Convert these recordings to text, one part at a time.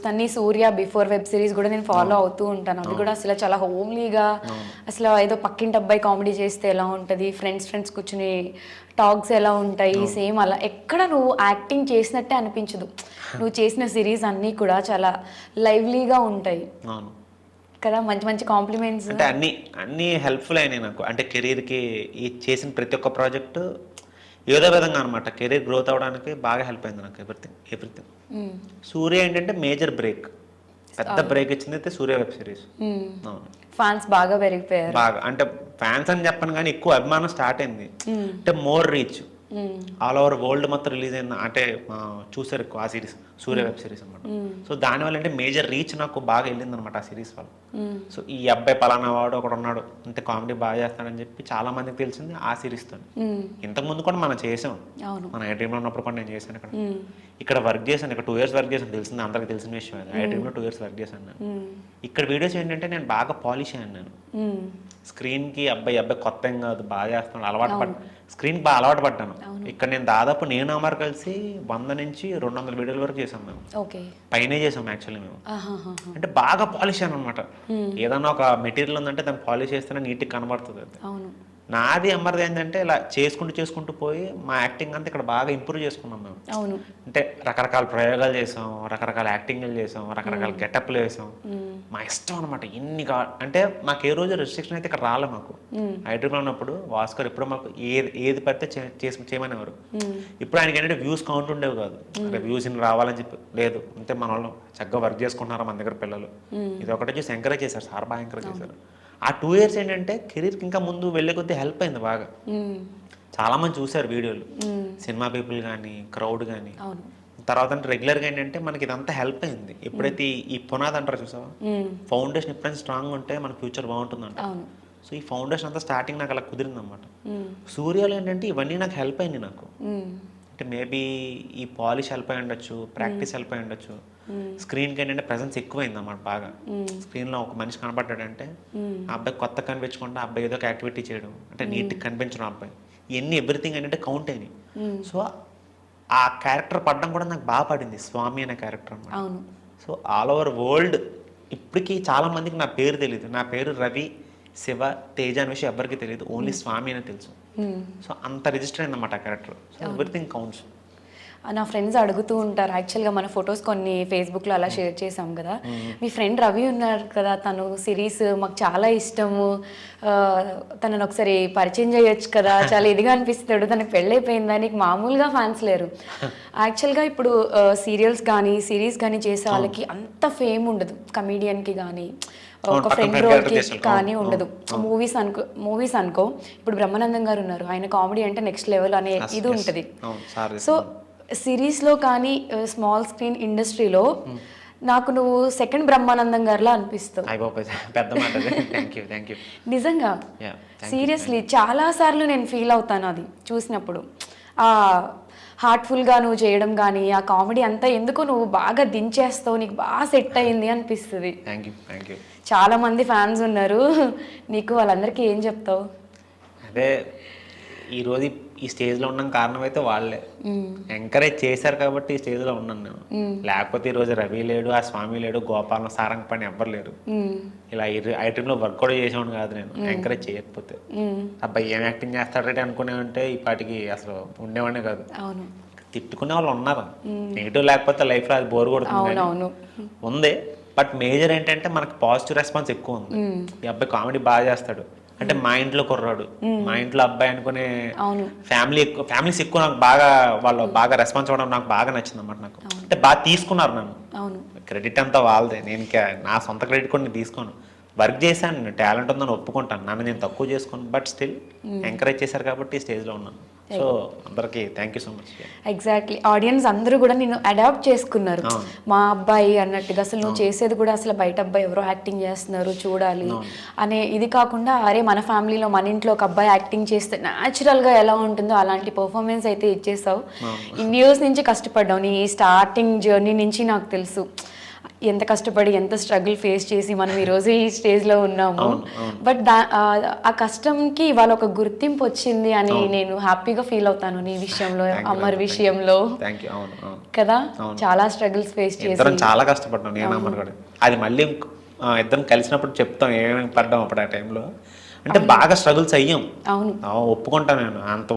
చూస్తాను. నీ సూర్య before web series కూడా నేను ఫాలో అవుతూ ఉంటాను. అది కూడా అసలు చాలా హోమ్లీగా అసలు ఏదో పక్కింటి అబ్బాయి కామెడీ చేస్తే ఎలా ఉంటుంది? ఫ్రెండ్స్ ఫ్రెండ్స్ కూర్చుని టాక్స్ ఎలా ఉంటాయి? సేమ్ అలా. ఎక్కడ నువ్వు యాక్టింగ్ చేసినట్టే అనిపించదు. నువ్వు చేసిన సిరీస్ అన్నీ కూడా చాలా లైవ్లీగా ఉంటాయి. కదా మంచి మంచి కాంప్లిమెంట్స్ అంటే అన్ని అన్ని హెల్ప్ఫుల్ అయినాయి నాకు. అంటే కెరీర్కి ఈ చేసిన ప్రతి ఒక్క ప్రాజెక్టు ఏదో విధంగా అనమాట కెరీర్ గ్రోత్ అవ్వడానికి బాగా హెల్ప్ అయింది నాకు ఎవ్రీథింగ్ ఎవ్రీథింగ్. సూర్య ఏంటంటే మేజర్ బ్రేక్. పెద్ద బ్రేక్ ఇచ్చింది అయితే సూర్య వెబ్ సిరీస్. ఫ్యాన్స్ బాగా పెరిగిపోయారు. బాగా అంటే ఫ్యాన్స్ అని చెప్పను కానీ ఎక్కువ అభిమానం స్టార్ట్ అయింది. అంటే more reach. All over world మొత్తం రిలీజ్ అయింది అంటే చూసారు ఎక్కువ ఆ సిరీస్ సూర్య వెబ్ సిరీస్ అనమాట సో దానివల్ల అంటే మేజర్ రీచ్ నాకు బాగా వెళ్ళింది అనమాట ఆ సిరీస్ వల్ల. సో ఈ అబ్బాయి పలానా వాడు ఒకడు ఉన్నాడు అంటే కామెడీ బాగా చేస్తాడని చెప్పి చాలా మందికి తెలిసింది ఆ సిరీస్తో ఇంతకు ముందు కూడా మనం చేసాం. అవును. మన ఐ డ్రీమ్లో ఉన్నప్పుడు కూడా నేను చేశాను ఇక్కడ. ఇక్కడ వర్క్ చేశాను ఇక్కడ టూ ఇయర్స్ వర్క్ చేశాను తెలిసింది అందరికి తెలిసిన విషయం అది. ఐ డ్రీమ్లో టూ ఇయర్స్ వర్క్ చేశాను నేను. ఇక్కడ వీడియోస్ ఏంటంటే నేను బాగా పాలిష్ అయ్యాను నేను. స్క్రీన్కి అబ్బాయి అబ్బాయి కొత్త ఏం కాదు బాగా చేస్తున్నాడు అలవాటు పడ్ స్క్రీన్కి బాగా అలవాటు పడ్డాను. ఇక్కడ నేను దాదాపు నేను అమర్ కలిసి వంద నుంచి రెండు వందల వీడియోల వరకు చేసాం మేము. పైనే చేసాం యాక్చువల్లీ మేము. అంటే బాగా పాలిష్ అనమాట ఏదన్నా ఒక మెటీరియల్ ఉందంటే దాన్ని పాలిష్ చేస్తేనే నీట్గా కనబడుతుంది నాది అమ్మర్ది ఏంటంటే ఇలా చేసుకుంటూ చేసుకుంటూ పోయి మా యాక్టింగ్ అంతా ఇక్కడ బాగా ఇంప్రూవ్ చేసుకున్నాం మేము. అవును. అంటే రకరకాల ప్రయోగాలు చేసాం రకరకాల యాక్టింగ్లు చేసాం రకరకాల గెటప్లు వేసాం. మా ఇష్టం అనమాట ఇన్ని కా అంటే మాకు ఏ రోజు రెస్ట్రిక్షన్ అయితే ఇక్కడ రాలే మాకు. హైదరాబాద్ ఉన్నప్పుడు భాస్కర్ ఎప్పుడు మాకు ఏది ఏది పడితే చే- చేసి చేయమనేవారు. ఇప్పుడు ఆయనకి ఏంటంటే వ్యూస్ కౌంట్ ఉండేవి కాదు. అంటే వ్యూస్ ఇన్ని రావాలని చెప్పి లేదు. అంటే మన వాళ్ళు చక్కగా వర్క్ చేసుకుంటున్నారు మన దగ్గర పిల్లలు? ఇది ఒకటి చూసి ఎంకరేజ్ చేశారు. సార్ బాగా ఎంకరేజ్ చేశారు. ఆ టూ ఇయర్స్ ఏంటంటే కెరీర్కి ఇంకా ముందు వెళ్ళే కొద్దీ హెల్ప్ అయింది బాగా. చాలా మంది చూశారు వీడియోలు. సినిమా పీపుల్ కానీ క్రౌడ్ కానీ తర్వాత అంటే రెగ్యులర్గా ఏంటంటే మనకి ఇదంతా హెల్ప్ అయింది. ఎప్పుడైతే ఈ- పునాది అంటారు చూసావా. ఫౌండేషన్ ఎప్పుడైనా స్ట్రాంగ్ ఉంటే మన ఫ్యూచర్ బాగుంటుందంట. అవును. సో ఈ ఫౌండేషన్ అంతా స్టార్టింగ్ నాకు అలా కుదిరింది అనమాట. సూర్యాలు ఏంటంటే ఇవన్నీ నాకు హెల్ప్ అయింది నాకు. అంటే మేబీ ఈ పాలిష్ హెల్ప్ అయి ఉండొచ్చు ప్రాక్టీస్ హెల్ప్ అయి ఉండొచ్చు స్క్రీన్కి ఏంటంటే ప్రెసెన్స్ ఎక్కువైంది అన్నమాట బాగా స్క్రీన్లో ఒక మనిషి కనపడ్డాడంటే ఆ అబ్బాయి కొత్త కనిపించకుండా అబ్బాయి ఏదో ఒక యాక్టివిటీ చేయడం. అంటే నీట్గా కనిపించడం ఆ అబ్బాయి. ఇవన్నీ ఎవ్రీథింగ్ ఏంటంటే కౌంట్ అయినాయి. సో ఆ క్యారెక్టర్ పడడం కూడా నాకు బాగా పడింది. స్వామి అనే క్యారెక్టర్ అన్నమాట. సో ఆల్ ఓవర్ వరల్డ్ ఇప్పటికీ చాలా మందికి నా పేరు తెలియదు నా పేరు రవి శివ తేజ అనే విషయం ఎవరికి తెలియదు ఓన్లీ స్వామి అని తెలుసు. సో అంత రిజిస్టర్ అయిందన్నమాట ఆ క్యారెక్టర్ సో ఎవ్రీథింగ్ కౌంట్స్ నా ఫ్రెండ్స్ అడుగుతూ ఉంటారు. యాక్చువల్గా మన ఫొటోస్ కొన్ని ఫేస్బుక్లో అలా షేర్ చేసాం కదా. మీ ఫ్రెండ్ రవి ఉన్నారు కదా తను సిరీస్ మాకు చాలా ఇష్టము. తనను ఒకసారి పరిచయం చేయొచ్చు కదా చాలా ఇదిగా అనిపిస్తాడు. తనకి పెళ్ళైపోయిందా నీకు మామూలుగా ఫ్యాన్స్ లేరు. యాక్చువల్గా ఇప్పుడు సీరియల్స్ కానీ సిరీస్ కానీ చేసే వాళ్ళకి అంత ఫేమ్ ఉండదు. కమీడియన్కి కానీ ఒక ఫ్రెండ్ రోల్కి. కానీ ఉండదు. మూవీస్ అనుకో మూవీస్ అనుకో ఇప్పుడు బ్రహ్మానందం గారు ఉన్నారు. ఆయన కామెడీ అంటే నెక్స్ట్ లెవెల్ అనే ఇది ఉంటుంది. సో సిరీస్లో కానీ స్మాల్ స్క్రీన్ ఇండస్ట్రీలో నాకు నువ్వు సెకండ్ బ్రహ్మానందం గారిలా అనిపిస్తావు పెద్ద మాట నిజంగా. సీరియస్లీ చాలా సార్లు నేను ఫీల్ అవుతాను అది చూసినప్పుడు. ఆ హార్ట్ఫుల్గా నువ్వు చేయడం కానీ ఆ కామెడీ అంతా ఎందుకో నువ్వు బాగా దించేస్తావు నీకు బాగా సెట్ అయింది అనిపిస్తుంది. చాలా మంది ఫ్యాన్స్ ఉన్నారు. నీకు వాళ్ళందరికీ ఏం చెప్తావు? అదే ఈరోజు ఈ స్టేజ్లో ఉన్న కారణం అయితే వాళ్ళే ఎంకరేజ్ చేశారు కాబట్టి ఈ స్టేజ్లో ఉన్నాను నేను. లేకపోతే ఈరోజు రవి లేడు ఆ స్వామి లేడు గోపాలం సారంగ పని ఎవ్వరు లేరు. ఇలా ఐటెంలో వర్క్ కూడా చేసేవాడు కాదు నేను. ఎంకరేజ్ చేయకపోతే. అబ్బాయి ఏం యాక్టింగ్ చేస్తాడంటే అనుకునే ఉంటే ఈ పాటికి అసలు ఉండేవాడే కాదు. తిట్టుకునే వాళ్ళు ఉన్నారు. నెగిటివ్ లేకపోతే లైఫ్లో అది బోర్ కొడుతుంది ఉంది. బట్ మేజర్ ఏంటంటే మనకి పాజిటివ్ రెస్పాన్స్ ఎక్కువ ఉంది. ఈ అబ్బాయి కామెడీ బాగా చేస్తాడు. అంటే మా ఇంట్లో కుర్రాడు. మా ఇంట్లో అబ్బాయి అనుకునే ఫ్యామిలీ ఎక్కువ ఫ్యామిలీస్ ఎక్కువ నాకు బాగా వాళ్ళు బాగా రెస్పాన్స్ అవ్వడం నాకు బాగా నచ్చింది అన్నమాట నాకు అంటే బాగా తీసుకున్నారు నన్ను. క్రెడిట్ అంతా వాళ్ళదే. నేను నా సొంత క్రెడిట్ కూడా నేను తీసుకోను. వర్క్ చేశాను టాలెంట్ ఉందని ఒప్పుకుంటాను. నన్ను నేను తక్కువ చేసుకోను బట్ స్టిల్ ఎంకరేజ్ చేశారు కాబట్టి స్టేజ్లో ఉన్నాను. సో అందరికీ thank you so much exactly audience అందరూ కూడా నేను అడాప్ట్ చేసుకున్నారు. మా అబ్బాయి అన్నట్టుగా అసలు నువ్వు చేసేది కూడా అసలు బయట అబ్బాయి ఎవరో యాక్టింగ్ చేస్తున్నారు చూడాలి అనే ఇది కాకుండా అరే మన ఫ్యామిలీలో మన ఇంట్లో ఒక అబ్బాయి యాక్టింగ్ చేస్తే న్యాచురల్గా ఎలా ఉంటుందో అలాంటి పర్ఫార్మెన్స్ అయితే ఇచ్చేసావు. ఇన్ని ఇయర్స్ నుంచి కష్టపడ్డావు. నీ స్టార్టింగ్ జర్నీ నుంచి నాకు తెలుసు. ఎంత కష్టపడి ఎంత స్ట్రగుల్ ఫేస్ చేసి మనం ఈరోజు ఈ స్టేజ్లో ఉన్నాము. బట్ దా ఆ- కష్టంకి ఇవాళ ఒక గుర్తింపు వచ్చింది అని నేను హ్యాపీగా ఫీల్ అవుతాను నీ విషయంలో అమర్ విషయంలో. కదా? చాలా స్ట్రగుల్స్ ఫేస్ చేసి. చాలా కష్టపడ్డాం నేను కూడా అది మళ్ళీ ఇద్దరం కలిసినప్పుడు చెప్తాం ఏమేమి పడ్డాం అప్పుడు ఆ టైంలో అంటే బాగా స్ట్రగుల్స్ అయ్యాం. అవును. ఒప్పుకుంటాను నేను. అంత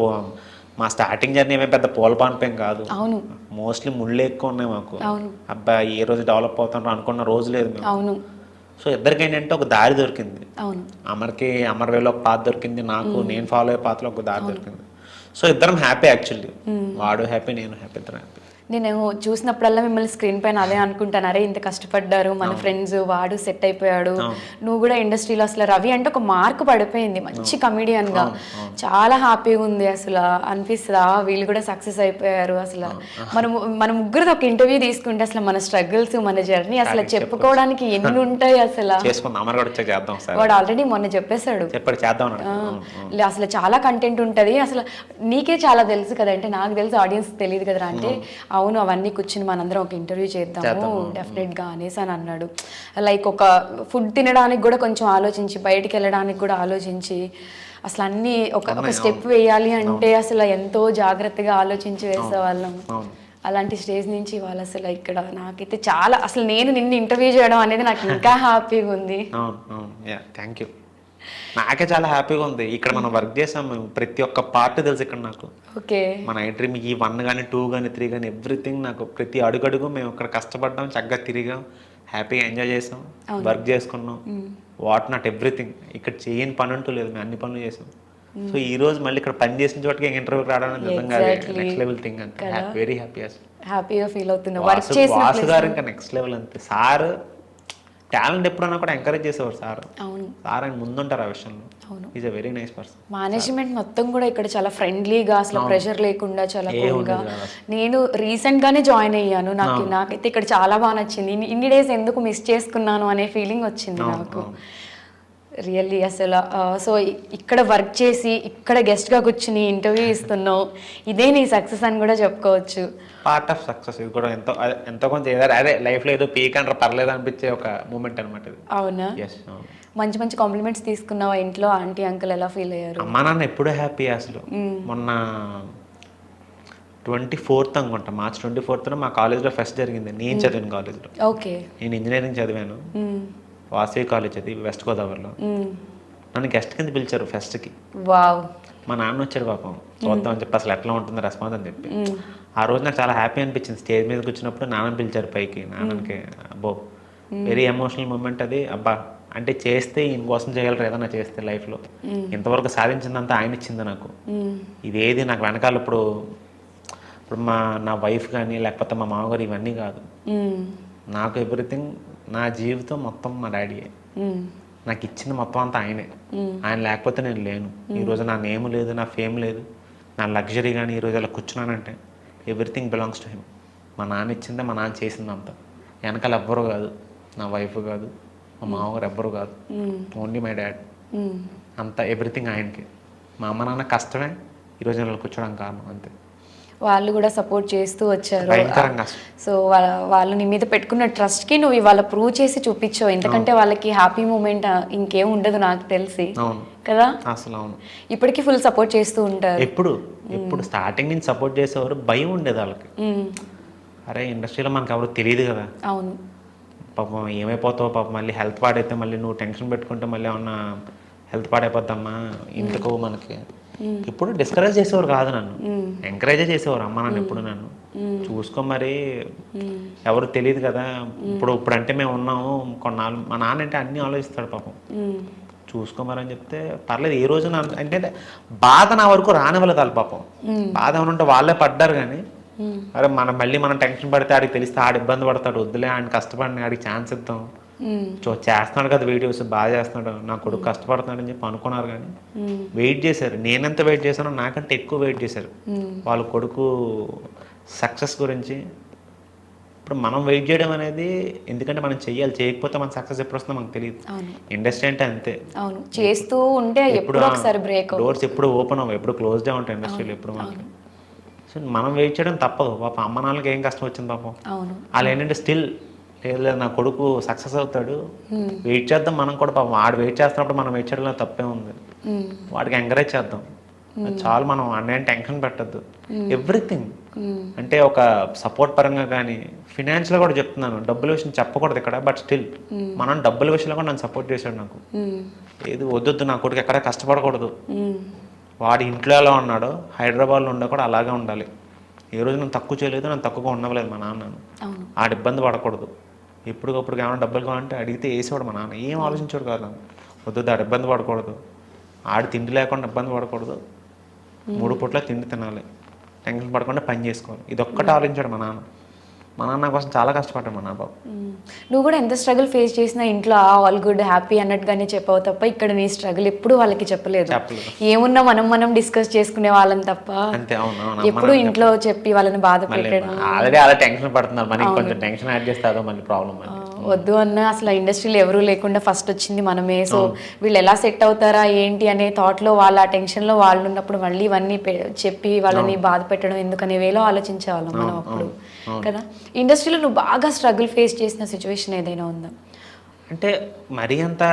మా స్టార్టింగ్ జర్నీ ఏమీ పెద్ద పూల పాన్పేం కాదు. అవును. మోస్ట్లీ ముళ్ళు ఎక్కువ ఉన్నాయి మాకు. అవును. అబ్బా ఏ రోజు డెవలప్ అవుతాం అనుకున్న రోజు లేదు మేము. అవును. సో ఇద్దరికి ఏంటంటే ఒక దారి దొరికింది. అవును. అమర్కి అమర్ వేలో ఒక పాత దొరికింది నాకు నేను ఫాలో అయ్యే పాతలో ఒక దారి దొరికింది. సో ఇద్దరం హ్యాపీ యాక్చువల్లీ వాడు హ్యాపీ నేను హ్యాపీ ఇద్దరం హ్యాపీ నేను చూసినప్పుడల్లా మిమ్మల్ని స్క్రీన్ పైన అదే అనుకుంటాను. అరే ఇంత కష్టపడ్డారు మన ఫ్రెండ్స్ వాడు సెట్ అయిపోయాడు. నువ్వు కూడా ఇండస్ట్రీలో అసలు రవి అంటే ఒక మార్క్ పడిపోయింది. మంచి కమిడియన్గా. చాలా హ్యాపీగా ఉంది అసలు. అనిపిస్తుంది. "ఆ, వీళ్ళు కూడా సక్సెస్ అయిపోయారు అసలు. మనము మన ముగ్గురు ఒక ఇంటర్వ్యూ తీసుకుంటే అసలు మన స్ట్రగుల్స్ మన జర్నీ అసలు చెప్పుకోవడానికి ఎన్ని ఉంటాయి అసలు? వాడు ఆల్రెడీ మొన్న చెప్పేశాడు. అసలు చాలా కంటెంట్ ఉంటుంది. అసలు నీకే చాలా తెలుసు కదా. అంటే నాకు తెలుసు ఆడియన్స్ తెలియదు కదరా అంటే. అవును అవన్నీ కూర్చుని మనందరం ఒక ఇంటర్వ్యూ చేద్దాము డెఫినెట్గా అనేసి అని అన్నాడు. లైక్ ఒక ఫుడ్ తినడానికి కూడా కొంచెం ఆలోచించి బయటికి వెళ్ళడానికి కూడా ఆలోచించి అసలు అన్ని ఒక ఒక స్టెప్ వేయాలి అంటే అసలు ఎంతో జాగ్రత్తగా ఆలోచించి వేసేవాళ్ళం. అలాంటి స్టేజ్ నుంచి వాళ్ళు అసలు ఇక్కడ నాకైతే చాలా అసలు నేను నిన్ను ఇంటర్వ్యూ చేయడం అనేది నాకు ఇంకా హ్యాపీగా ఉంది. థ్యాంక్ యూ నాకే చాలా హ్యాపీగా ఉంది. ఇక్కడ మనం వర్క్ చేసాం మేము ప్రతి ఒక్క పార్ట్ తెలుసు ఇక్కడ నాకు. ఓకే. మన ఐడ్రీమ్ ఈ వన్ కానీ టూ కానీ త్రీ కానీ ఎవ్రీథింగ్ నాకు ప్రతి అడుగడుగు మేము ఇక్కడ కష్టపడ్డాం చక్కగా తిరిగాం హ్యాపీగా ఎంజాయ్ చేసాం వర్క్ చేసుకున్నాం. వాట్ నాట్ ఎవ్రీథింగ్ ఇక్కడ చేయని పని అంటూ లేదు మేము అన్ని పనులు చేసాం. సో ఈ రోజు మళ్ళీ ఇక్కడ పని చేసిన చోటకి ఇంటర్వ్యూకి రావడం నిజంగా. నెక్స్ట్ లెవెల్ థింగ్ అంటే వెరీ హ్యాపీ హ్యాపీగా ఫీల్ అవుతున్నా వర్క్ వాసు చేసిన వాసు గారు ఇంకా నెక్స్ట్ లెవెల్ అంతే. సార్ టాలెంట్ ఎప్పుడన్నా కూడా ఎంకరేజ్ చేసేవారు సార్. అవును. సార్ ఆయన ముందుంటారు ఆ విషయంలో. అవును. Is a very nice person management మొత్తం కూడా ఇక్కడ చాలా ఫ్రెండ్లీగా అసలు ప్రెషర్ లేకుండా చాలా కూల్గా. నేను రీసెంట్ గానే జాయిన్ అయ్యాను నాకు నాకైతే ఇక్కడ చాలా బాగా నచ్చింది. ఇన్ని డేస్ ఎందుకు మిస్ చేసుకున్నాను అనే ఫీలింగ్ వచ్చింది నాకు. రియల్లీ అసలు సో ఇక్కడ వర్క్ చేసి ఇక్కడ guest గా కూర్చుని ఇంటర్వ్యూ ఇస్తున్నావు. ఇదే నీ సక్సెస్ అని కూడా చెప్పుకోవచ్చు. పార్ట్ ఆఫ్ సక్సెస్ ఇది కూడా ఎంతో ఎంతో కొంత ఏదో అదే లైఫ్లో ఏదో పీక్ అంటారు పర్లేదు అనిపించే ఒక మూమెంట్ అనమాట ఇది. అవునా? మంచి మంచి కాంప్లిమెంట్స్ తీసుకున్నావా ఇంట్లో ఆంటీ అంకుల్ ఎలా ఫీల్ అయ్యారు? అమ్మా నాన్న ఎప్పుడూ హ్యాపీ అసలు. మొన్న ట్వంటీ ఫోర్త్ అనుకుంటా మార్చ్ ట్వంటీ ఫోర్త్న మా కాలేజ్లో ఫెస్ట్ జరిగింది. నేను చదివిన కాలేజ్లో ఓకే నేను ఇంజనీరింగ్ చదివాను. వాసవి కాలేజ్ అది వెస్ట్ గోదావరిలో నన్ను గెస్ట్ కింద పిలిచారు ఫెస్ట్కి వావ్. మా నాన్న వచ్చాడు పాపం. చూద్దాం అని చెప్పి అసలు ఎట్లా ఉంటుంది రెస్పాన్స్ అని చెప్పి. ఆ రోజు నాకు చాలా హ్యాపీ అనిపించింది. స్టేజ్ మీదకి వచ్చినప్పుడు నాన్నని పిలిచారు పైకి. నాన్నకి అబ్బో వెరీ ఎమోషనల్ మూమెంట్ అది. అబ్బా అంటే చేస్తే ఈయన కోసం చేయగలరు ఏదైనా చేస్తే లైఫ్లో ఇంతవరకు సాధించిందంతా ఆయన ఇచ్చింది నాకు. ఇదేది నాకు వెనకాల ఇప్పుడు ఇప్పుడు మా నా వైఫ్ కానీ లేకపోతే మా మామగారు ఇవన్నీ కాదు. నాకు ఎవ్రీథింగ్ నా జీవితం మొత్తం మా డాడీయే. నాకు ఇచ్చింది మొత్తం అంతా ఆయనే. ఆయన లేకపోతే నేను లేను. ఈరోజు నా నేమ్ లేదు నా ఫేమ్ లేదు నా లగ్జరీ కానీ ఈరోజు అలా కూర్చున్నానంటే ఎవ్రీథింగ్ బిలాంగ్స్ టు హిమ్. మా నాన్న ఇచ్చిందే మా నాన్న చేసిందంతా. వెనకాల ఎవ్వరు కాదు. నా వైఫ్ కాదు మా మామగారు ఎవ్వరు కాదు. Only my dad. అంతా ఎవ్రీథింగ్ ఆయనకి. మా అమ్మ నాన్న కష్టమే ఈరోజు నేను ఇలా కూర్చోడానికి కారణం అంతే. వాళ్ళు కూడా సపోర్ట్ చేస్తూ వచ్చారు. సో వాళ్ళ వాళ్ళు నీ మీద పెట్టుకున్న ట్రస్ట్కి నువ్వు ఇవాళ ప్రూవ్ చేసి చూపించావు. ఎందుకంటే వాళ్ళకి హ్యాపీ మూమెంట్ ఇంకేం ఉండదు నాకు తెలిసి. అవును. కదా? అసలు అవును. ఇప్పటికీ ఫుల్ సపోర్ట్ చేస్తూ ఉంటారు. ఎప్పుడు? ఎప్పుడు? స్టార్టింగ్ నుంచి సపోర్ట్ చేసేవారు భయం ఉండేది వాళ్ళకి. అరే ఇండస్ట్రీలో మనకు ఎవరు తెలియదు కదా. అవును. పాపం ఏమైపోతావు పాపం మళ్ళీ హెల్త్ పాడైతే మళ్ళీ నువ్వు టెన్షన్ పెట్టుకుంటే మళ్ళీ ఏమన్నా హెల్త్ పాడైపోద్దమ్మా. ఇంతకు మనకి? ఇప్పుడు డిస్కరేజ్ చేసేవారు కాదు నన్ను. ఎంకరేజ్ చేసేవారు అమ్మ నన్ను ఎప్పుడు నన్ను. చూసుకో మరి. ఎవరు తెలియదు కదా. ఇప్పుడు ఇప్పుడు అంటే మేము ఉన్నాము కొన్నాళ్ళు. మా నాన్న అంటే అన్నీ ఆలోచిస్తాడు పాపం. చూసుకోమని చెప్తే పర్లేదు ఏ రోజు నా అంటే బాధ నా వరకు రానివ్వలేదు వాళ్ళ పాపం బాధ ఉంటే వాళ్ళే పడ్డారు కానీ. అరే మనం మళ్ళీ మనం టెన్షన్ పడితే ఆడికి తెలిస్తే ఆడు ఇబ్బంది పడతాడు. వద్దులే ఆయన కష్టపడిన ఆడికి ఛాన్స్ ఇద్దాం. చూ చేస్తున్నాడు కదా వీడియోస్ బాగా చేస్తున్నాడు. నా కొడుకు కష్టపడుతున్నాడు అని చెప్పి అనుకున్నారు కానీ వెయిట్ చేశారు. నేనెంత వెయిట్ చేశానో నాకంటే ఎక్కువ వెయిట్ చేశారు. వాళ్ళ కొడుకు సక్సెస్ గురించి ఇప్పుడు మనం వెయిట్ చేయడం అనేది ఎందుకంటే మనం చెయ్యాలి. చేయకపోతే మన సక్సెస్ ఎప్పుడు వస్తుందో మనకు తెలియదు. ఇండస్ట్రీ అంటే అంతే. అవును. చేస్తూ ఉంటే ఎప్పుడో ఒకసారి బ్రేక్ డోర్స్ ఎప్పుడు ఓపెన్ అవ్వవు. ఎప్పుడు క్లోజ్డే ఉంటాయి ఇండస్ట్రీలో ఎప్పుడు మనకి సో మనం వెయిట్ చేయడం తప్పదు. పాపం అమ్మ నాన్నలకి ఏం కష్టం వచ్చింది పాపం. అవును. వాళ్ళు ఏంటంటే స్టిల్ లేదు నా కొడుకు సక్సెస్ అవుతాడు. వెయిట్ చేద్దాం మనం కూడా పాపం. వాడు వెయిట్ చేస్తున్నప్పుడు మనం వెయిట్ చేయడంలో తప్పే ఉంది. వాడికి ఎంకరేజ్ చేద్దాం. చాలు మనం అన్నయ్య టెన్షన్ పెట్టద్దు. ఎవ్రీథింగ్. అంటే ఒక సపోర్ట్ పరంగా కానీ ఫినాన్షియల్ కూడా చెప్తున్నాను. డబ్బుల విషయం చెప్పకూడదు ఇక్కడ బట్ స్టిల్ మనం డబ్బుల విషయంలో కూడా నన్ను సపోర్ట్ చేశాడు నాకు. ఏది వద్దొద్దు నా కొడుకు ఎక్కడ కష్టపడకూడదు. వాడి ఇంట్లో ఎలా ఉన్నాడో హైదరాబాద్లో ఉండే కూడా అలాగే ఉండాలి. ఏ రోజు నన్ను తక్కువ చేయలేదు నన్ను తక్కువగా ఉండవలేదు మా నాన్న. అవును. ఆడ ఇబ్బంది పడకూడదు. ఎప్పటికప్పుడు ఏమైనా డబ్బులు కావాలంటే అడిగితే వేసేవాడు మా నాన్న. ఏం ఆలోచించాడు కాదు వద్దు ఆడ ఇబ్బంది పడకూడదు. ఆడ తిండి లేకుండా ఇబ్బంది పడకూడదు. మూడు పూట్ల తిండి తినాలి. టెన్షన్ పడకుండా పని చేసుకోవాలి. ఇది ఒక్కటి ఆలోచించాడు మా నాన్న. మా నాన్న కోసం చాలా కష్టపడ్డాడు మా నాన్న బాబు. నువ్వు కూడా ఎంత స్ట్రగుల్ ఫేస్ చేసినా ఇంట్లో ఆల్ గుడ్ హ్యాపీ అన్నట్టుగానే చెప్పావు తప్ప ఇక్కడ నీ స్ట్రగుల్ ఎప్పుడు వాళ్ళకి చెప్పలేదు. ఏమున్నా మనం మనం డిస్కస్ చేసుకునే వాళ్ళం తప్ప అంతే అవును ఎప్పుడు ఇంట్లో చెప్పి వాళ్ళని బాధ పెట్టడం. ఆల్రెడీ అలా టెన్షన్ పడుతున్నారు మనకి కొంచెం టెన్షన్ యాడ్ చేస్తే అదో మళ్ళీ ప్రాబ్లం వద్దు అన్న అసలు ఇండస్ట్రీలో ఎవరూ లేకుండా ఫస్ట్ వచ్చింది మనమే. So Oh. వీళ్ళు ఎలా సెట్ అవుతారా ఏంటి అనే థాట్లో వాళ్ళ ఆ టెన్షన్లో వాళ్ళు ఉన్నప్పుడు మళ్ళీ ఇవన్నీ చెప్పి వాళ్ళని బాధ పెట్టడం ఎందుకనే వేలో ఆలోచించేవాళ్ళం మనం అప్పుడు. కదా? ఇండస్ట్రీలో నువ్వు బాగా స్ట్రగుల్ ఫేస్ చేసిన సిచ్యువేషన్ ఏదైనా ఉందా? అంటే మరీ అంత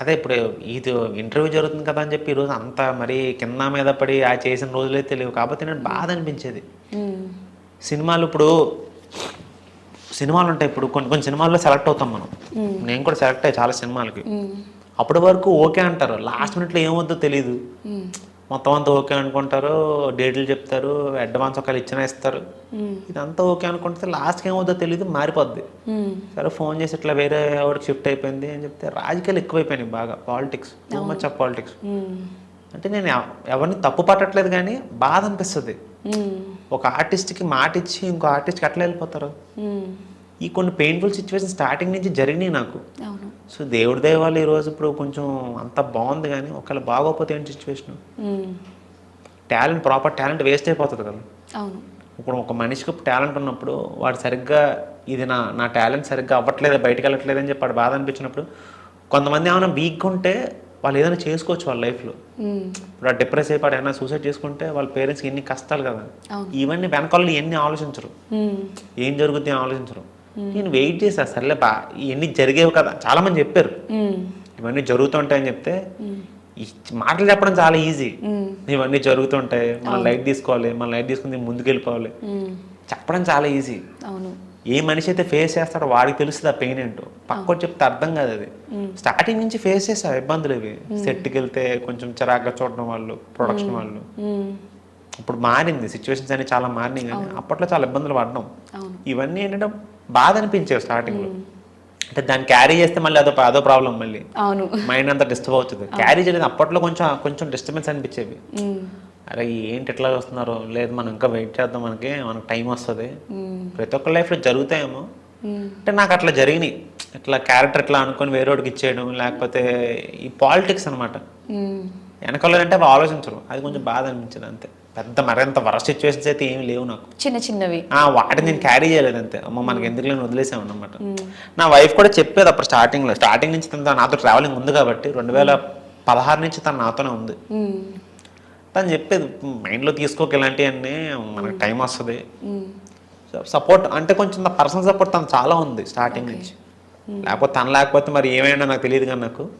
అదే ఇప్పుడు ఇది ఇంటర్వ్యూ జరుగుతుంది కదా అని చెప్పి ఈరోజు అంత మరీ కింద మీద పడి ఆ చేసిన రోజులే తెలియవు. కాకపోతే నేను బాధ అనిపించేది. సినిమాలు ఇప్పుడు సినిమాలు ఉంటాయి ఇప్పుడు కొన్ని కొన్ని సినిమాల్లో సెలెక్ట్ అవుతాం మనం. నేను కూడా సెలెక్ట్ అయ్యి చాలా సినిమాలకి. అప్పటి వరకు ఓకే అంటారు. లాస్ట్ మినిట్లో ఏమవుద్దో తెలియదు. మొత్తం అంతా ఓకే అనుకుంటారు. డేట్లు చెప్తారు. అడ్వాన్స్ ఒకవేళ ఇచ్చినా ఇస్తారు. ఇదంతా ఓకే అనుకుంటే లాస్ట్కి ఏమవుద్దో తెలియదు మారిపోద్ది. సరే ఫోన్ చేసి ఇట్లా వేరే ఎవరికి షిఫ్ట్ అయిపోయింది అని చెప్తే రాజకీయాలు ఎక్కువైపోయినాయి బాగా. Politics too much of politics. అంటే నేను ఎవ- ఎవరిని తప్పు పట్టట్లేదు కానీ బాధ అనిపిస్తుంది. ఒక ఆర్టిస్ట్కి మాట ఇచ్చి ఇంకో ఆర్టిస్ట్కి ఎట్లా వెళ్ళిపోతారు. మ్మ్. ఈ కొన్ని పెయిన్ఫుల్ సిచ్యువేషన్ స్టార్టింగ్ నుంచి జరిగినాయి నాకు. సో దేవుడి దయ వల్ల ఈరోజు ఇప్పుడు కొంచెం అంత బాగుంది కానీ ఒకవేళ బాగోకపోతే ఏంటి situation. Talent proper talent waste అయిపోతుంది కదా. ఇప్పుడు ఒక మనిషికి టాలెంట్ ఉన్నప్పుడు వాడు సరిగ్గా ఇది నా నా టాలెంట్ సరిగ్గా అవ్వట్లేదు బయటకు వెళ్ళట్లేదు అని చెప్పి వాడు బాధ అనిపించినప్పుడు కొంతమంది ఏమైనా వీక్గా ఉంటే వాళ్ళు ఏదైనా చేసుకోవచ్చు వాళ్ళ లైఫ్లో. ఇప్పుడు డిప్రెస్ అయిపోయి ఏమైనా సూసైడ్ చేసుకుంటే వాళ్ళ పేరెంట్స్కి ఎన్ని కష్టాలు కదా. ఇవన్నీ వెనకాల ఎన్ని ఆలోచించరు. ఏం జరుగుద్ది అని ఆలోచించరు. నేను వెయిట్ చేసా సర్లే బా ఇవన్నీ జరిగేవి కదా. చాలా మంది చెప్పారు. ఇవన్నీ జరుగుతుంటాయని చెప్తే మాటలు చెప్పడం చాలా ఈజీ. ఇవన్నీ జరుగుతుంటాయి. మనం లైట్ తీసుకోవాలి మనం లైట్ తీసుకుని ముందుకు వెళ్ళిపోవాలి. చెప్పడం చాలా ఈజీ. అవును. ఏ మనిషి అయితే ఫేస్ చేస్తాడో వాడికి తెలుస్తుంది ఆ పెయిన్ ఏంటో. పక్కోటి చెప్తే అర్థం కాదు అది. స్టార్టింగ్ నుంచి ఫేస్ చేసా ఇబ్బందులు ఇవి. సెట్కి వెళ్తే కొంచెం చిరాగ్గా చూడడం వాళ్ళు ప్రొడక్షన్ వాళ్ళు. ఇప్పుడు మారింది సిచ్యువేషన్స్ అన్ని చాలా మారినాయి కానీ అప్పట్లో చాలా ఇబ్బందులు పడ్డాం. ఇవన్నీ ఏంటంటే బాధ అనిపించేవి స్టార్టింగ్లో అంటే దాన్ని క్యారీ చేస్తే మళ్ళీ అదో అదో ప్రాబ్లం మళ్ళీ. అవును. మైండ్ అంతా డిస్టర్బ్ అవుతుంది. క్యారీ చేయలేదు అప్పట్లో కొంచెం కొంచెం డిస్టర్బెన్స్ అనిపించేవి. అరే ఏంటి ఎట్లా వస్తున్నారు లేదు మనం ఇంకా వెయిట్ చేద్దాం మనకి మనకు టైం వస్తుంది. ప్రతి ఒక్క లైఫ్లో జరుగుతాయేమో. అంటే నాకు అట్లా జరిగినాయి. ఇట్లా క్యారెక్టర్ ఇట్లా అనుకొని వేరేవాడికి ఇచ్చేయడం లేకపోతే ఈ పాలిటిక్స్ అనమాట మ్మ్. వెనకాల అంటే అవి ఆలోచించరు. అది కొంచెం బాధ అనిపించింది అంతే. పెద్ద మరింత వరస్ట్ సిచ్యువేషన్స్ అయితే ఏమి లేవు నాకు. చిన్న చిన్నవి. ఆ వాటిని నేను క్యారీ చేయలేదు అంతే. అమ్మ మనకి ఎందుకు లేని వదిలేసాం అన్నమాట. నా వైఫ్ కూడా చెప్పేది అప్పుడు స్టార్టింగ్లో స్టార్టింగ్ నుంచి తను నాతో ట్రావెలింగ్ ఉంది కాబట్టి రెండు వేల పదహారు నుంచి తను నాతోనే ఉంది. తను చెప్పేది. మైండ్లో తీసుకోక ఇలాంటివన్నీ. మనకు టైం వస్తుంది. మ్మ్. సపోర్ట్ అంటే కొంచెం పర్సనల్ సపోర్ట్ తను చాలా ఉంది స్టార్టింగ్ నుంచి. లేకపోతే తను లేకపోతే మరి ఏమైనా నాకు తెలియదు కానీ నాకు.